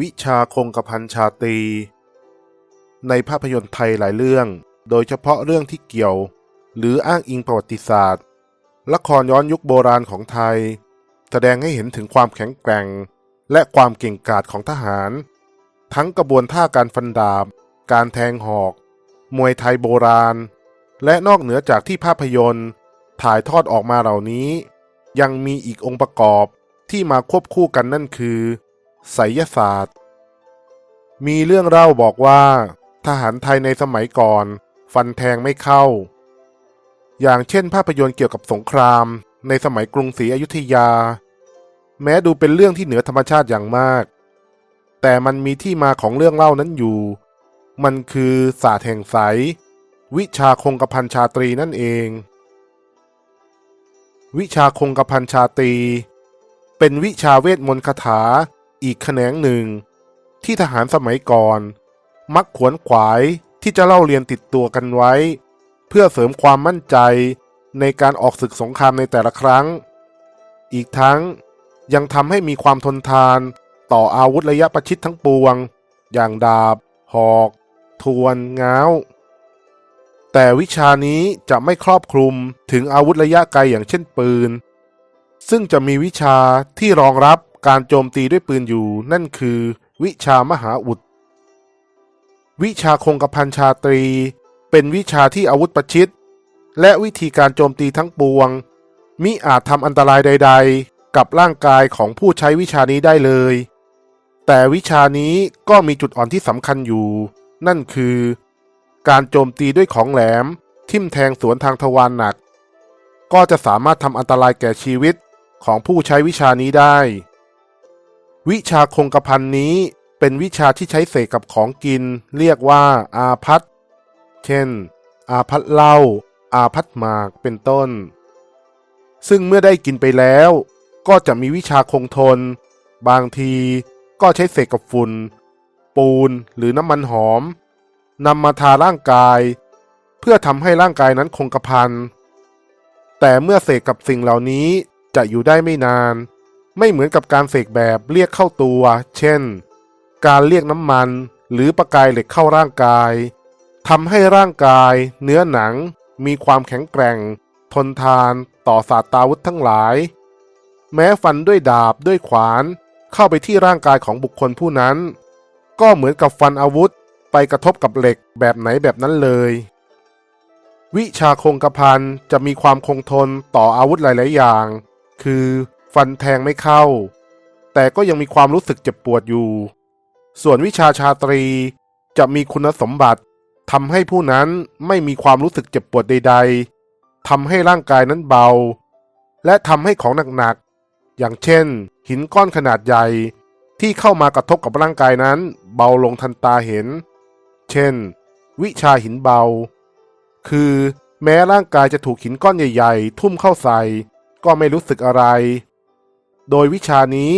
วิชาคงกระพันชาตรีในภาพยนตร์ไทยหลายเรื่อง โดยเฉพาะเรื่องที่เกี่ยว หรืออ้างอิงประวัติศาสตร์ ละครย้อนยุคโบราณของไทย แสดงให้เห็นถึงความแข็งแกร่ง และความเก่งกาจของทหาร ทั้งกระบวนท่าการฟันดาบ การแทงหอก มวยไทยโบราณ และนอกเหนือจากที่ภาพยนตร์ ถ่ายทอดออกมาเหล่านี้ ยังมีอีกองค์ประกอบที่มาควบคู่กันนั่นคือ ไสยศาสตร์ มีเรื่องเล่าบอกว่า ทหารไทยในสมัยก่อน ฟันแทงไม่เข้า อย่างเช่นภาพยนตร์เกี่ยวกับสงครามในสมัยกรุงศรีอยุธยา แม้ดูเป็นเรื่องที่เหนือธรรมชาติอย่างมาก แต่มันมีที่มาของเรื่องเล่านั้นอยู่ มันคือศาสตร์แห่งไสยวิชาคงกระพันชาตรีนั่นเอง วิชาคงกระพันชาตรี เป็นวิชาเวทมนต์คาถา อีกแขนงหนึ่ง ที่ทหารสมัยก่อน มักขวนขวายที่จะเล่าเรียนติดตัวกันไว้ เพื่อเสริมความมั่นใจในการออกศึกสงครามในแต่ละครั้ง อีกทั้งยังทำให้มีความทนทานต่ออาวุธระยะประชิดทั้งปวง อย่างดาบ หอก ทวนง้าว แต่วิชานี้จะไม่ครอบคลุมถึงอาวุธระยะไกลอย่างเช่นปืน ซึ่งจะมีวิชาที่รองรับ การโจมตีด้วยปืนอยู่นั่นคือ วิชามหาอุด วิชาคงกระพันชาตรี เป็นวิชาที่อาวุธประชิด และวิธีการโจมตีทั้งปวง มิอาจทำอันตรายใด ๆ กับร่างกายของผู้ใช้วิชานี้ได้เลย แต่วิชานี้ก็มีจุดอ่อนที่สำคัญอยู่ นั่นคือ การโจมตีด้วยของแหลม ทิ่มแทงสวนทางทวารหนัก ก็จะสามารถทำอันตรายแก่ชีวิตของผู้ใช้วิชานี้ได้ วิชาคงกระพันนี้เป็นวิชาที่ใช้เสกกับของกิน เรียกว่า อาพัธเช่น อาพัธเหล้าอาพัธหมากเป็นต้น ซึ่งเมื่อได้กินไปแล้ว ก็จะมีวิชาคงทน บางทีก็ใช้เสกกับฝุ่นปูนหรือน้ำมันหอมนำมาทาร่างกาย เพื่อทำให้ร่างกายนั้นคงกระพันแต่เมื่อเสกกับสิ่งเหล่านี้จะอยู่ได้ไม่นาน ไม่เหมือนกับการเสกแบบเรียกเข้าตัว เช่น การเรียกน้ำมัน หรือประกายเหล็กเข้าร่างกายทำให้ร่างกาย เนื้อหนัง มีความแข็งแกร่ง ทนทานต่อศาสตราวุธทั้งหลาย แม้ฟันด้วยดาบด้วยขวานเข้าไปที่ร่างกายของบุคคลผู้นั้น ก็เหมือนกับฟันอาวุธไปกระทบกับเหล็กแบบไหนแบบนั้นเลย วิชาคงกระพันจะมีความคงทนต่ออาวุธหลาย ๆ อย่าง คือ ฟันแทงไม่เข้า แต่ก็ยังมีความรู้สึกเจ็บปวดอยู่ ส่วนวิชาชาตรีจะมีคุณสมบัติทำให้ผู้นั้นไม่มีความรู้สึกเจ็บปวดใด ๆทำให้ร่างกายนั้นเบา และทำให้ของหนักๆ อย่างเช่น หินก้อนขนาดใหญ่ที่เข้ามากระทบกับร่างกายนั้น เบาลงทันตาเห็น เช่น วิชาหินเบา คือแม้ร่างกายจะถูกหินก้อนใหญ่ ๆ ทุ่มเข้าใส่ ก็ไม่รู้สึกอะไร โดยวิชานี้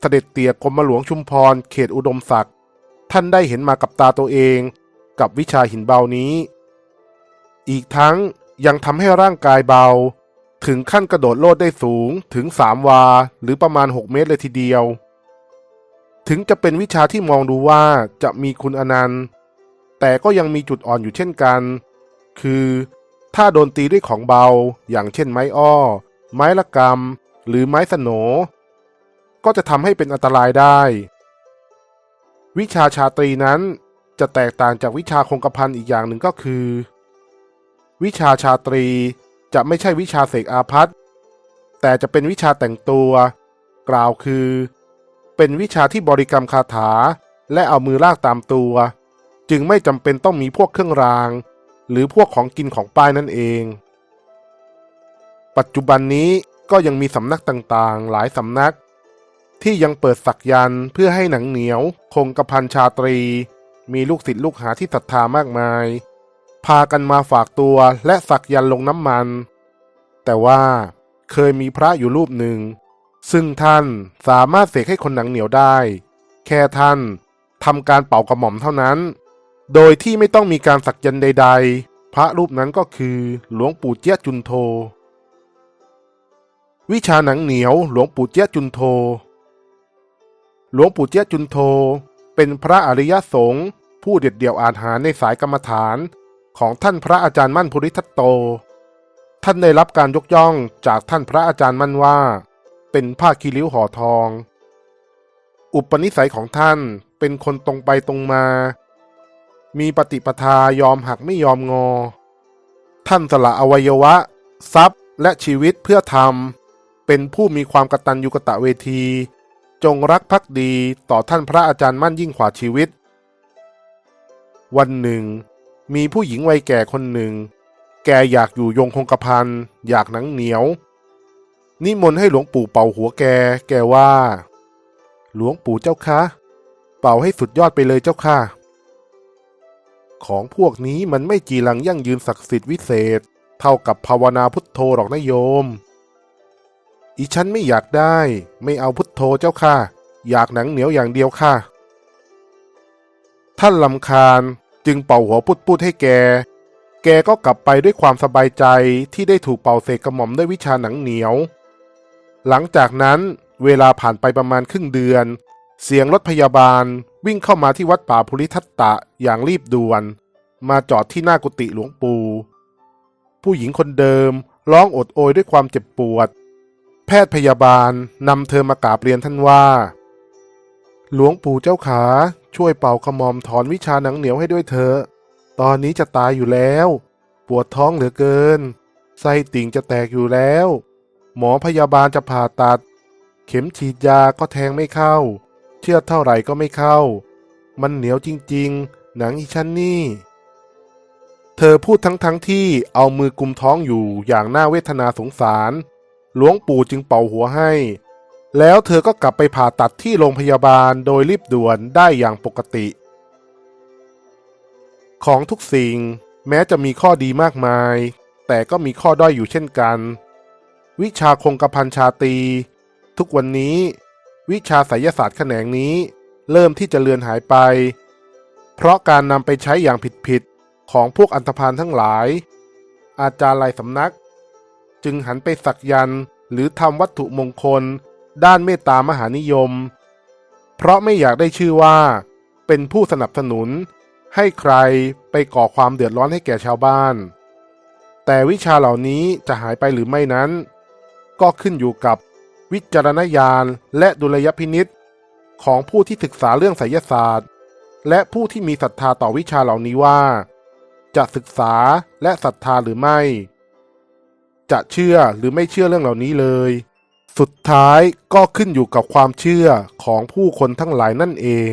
เสด็จเตี่ยกรมหลวงชุมพรเขตอุดมศักดิ์ท่านได้เห็นมากับตาตัวเองกับวิชาหินเบานี้ อีกทั้งยังทำให้ร่างกายเบา ถึงขั้นกระโดดโลดได้สูงถึง3วา หรือประมาณ 6 เมตรเลยทีเดียว ถึงจะเป็นวิชาที่มองดูว่าจะมีคุณอนันต์ แต่ก็ยังมีจุดอ่อนอยู่เช่นกัน คือถ้าโดนตีด้วยของเบาอย่างเช่นไม้อ้อ ไม้ละกำ หรือไม้สโหนก็จะทำให้เป็นอันตรายได้ วิชาชาตรีนั้นจะแตกต่างจากวิชาคงกระพันอีกอย่างหนึ่งก็คือ วิชาชาตรีจะไม่ใช่วิชาเสกอาพัธแต่จะเป็นวิชาแต่งตัว กล่าวคือ เป็นวิชาที่บริกรรมคาถา และเอามือลากตามตัว จึงไม่จำเป็นต้องมีพวกเครื่องราง หรือพวกของกินของป้ายนั่นเอง ปัจจุบันนี้ ก็ยังมีสำนักต่างๆ หลายสำนัก ที่ยังเปิดสักยันเพื่อให้หนังเหนียว คงกระพันชาตรี มีลูกศิษย์ลูกหาที่ศรัทธามากมาย พากันมาฝากตัวและสักยันลงน้ำมัน แต่ว่าเคยมีพระอยู่รูปหนึ่ง ซึ่งท่านสามารถเสกให้คนหนังเหนียวได้ แค่ท่านทำการเป่ากระหม่อมเท่านั้น โดยที่ไม่ต้องมีการสักยันใด ๆ พระรูปนั้นก็คือหลวงปู่เจียจุนโท วิชาหนังเหนียวหลวงปู่เจ้ยจุนโท หลวงปู่เจี๊ยจุนโท เป็นพระอริยสงฆ์ผู้เด็ดเดี่ยวอาหารในสายกรรมฐานของท่านพระอาจารย์มั่นภูริทัตโต ท่านได้รับการยกย่องจากท่านพระอาจารย์มั่นว่า เป็นผ้าคีริ้วห่อทอง อุปนิสัยของท่านเป็นคนตรงไปตรงมา มีปฏิปทายอมหักไม่ยอมงอ ท่านสละอวัยวะ ทรัพย์และชีวิตเพื่อทำ เป็นผู้มีความกตัญญูกตเวที จงรักภักดีต่อท่านพระอาจารย์มั่นยิ่งกว่าชีวิต วันหนึ่ง มีผู้หญิงวัยแก่คนหนึ่ง แกอยากอยู่ยงคงกระพันอยากหนังเหนียว นิมนต์ให้หลวงปู่เป่าหัวแก แกว่า หลวงปู่เจ้าคะ เป่าให้สุดยอดไปเลยเจ้าค่ะ ของพวกนี้มันไม่จีรังยั่งยืนศักดิ์สิทธิ์วิเศษ เท่ากับภาวนาพุทโธหรอกนะโยม อีฉันไม่อยากได้ ไม่เอาพุทโธเจ้าค่ะ อยากหนังเหนียวอย่างเดียวค่ะ ท่านลำคาญจึงเป่าหัวปุดๆให้แก แกก็กลับไปด้วยความสบายใจที่ได้ถูกเป่าเสกกระหม่อมด้วยวิชาหนังเหนียว หลังจากนั้นเวลาผ่านไปประมาณครึ่งเดือน เสียงรถพยาบาลวิ่งเข้ามาที่วัดป่าภูริทัตตะอย่างรีบด่วน มาจอดที่หน้ากุฏิหลวงปู่ผู้หญิงคนเดิมร้องโอดโอยด้วยความเจ็บปวด แพทย์พยาบาลนำเธอมากราบเรียนท่านว่า หลวงปู่เจ้าขาช่วยเป่ากระหม่อมถอนวิชาหนังเหนียวให้ด้วยเถอะ ตอนนี้จะตายอยู่แล้ว ปวดท้องเหลือเกิน ไส้ติ่งจะแตกอยู่แล้ว หมอพยาบาลจะผ่าตัด เข็มฉีดยาก็แทงไม่เข้า เชือเท่าไหร่ก็ไม่เข้า มันเหนียวจริงๆ หนังอีฉันนี่ เธอพูดทั้งๆทที่เอามือกุมท้องอยู่อย่างน่าเวทนาสงสาร หลวงปู่จึงเป่าหัวให้ แล้วเธอก็กลับไปผ่าตัดที่โรงพยาบาลโดยรีบด่วนได้อย่างปกติ ของทุกสิ่งแม้จะมีข้อดีมากมาย แต่ก็มีข้อด้อยอยู่เช่นกัน วิชาคงกระพันชาตี ทุกวันนี้ วิชาไสยศาสตร์แขนงนี้ เริ่มที่จะเลือนหายไป เพราะการนำไปใช้อย่างผิดๆของพวกอันธพาลทั้งหลาย อาจารย์หลายสำนัก จึงหันไปสักยันหรือทำวัตถุมงคล ด้านเมตตามหานิยม เพราะไม่อยากได้ชื่อว่า เป็นผู้สนับสนุน ให้ใครไปก่อความเดือดร้อนให้แก่ชาวบ้าน แต่วิชาเหล่านี้จะหายไปหรือไม่นั้น ก็ขึ้นอยู่กับวิจารณญาณและดุลยพินิษของผู้ที่ศึกษาเรื่องไสยศาสตร์ และผู้ที่มีศรัทธาต่อวิชาเหล่านี้ว่า จะศึกษาและศรัทธาหรือไม่ จะเชื่อหรือไม่เชื่อเรื่องเหล่านี้เลย สุดท้ายก็ขึ้นอยู่กับความเชื่อของผู้คนทั้งหลายนั่นเอง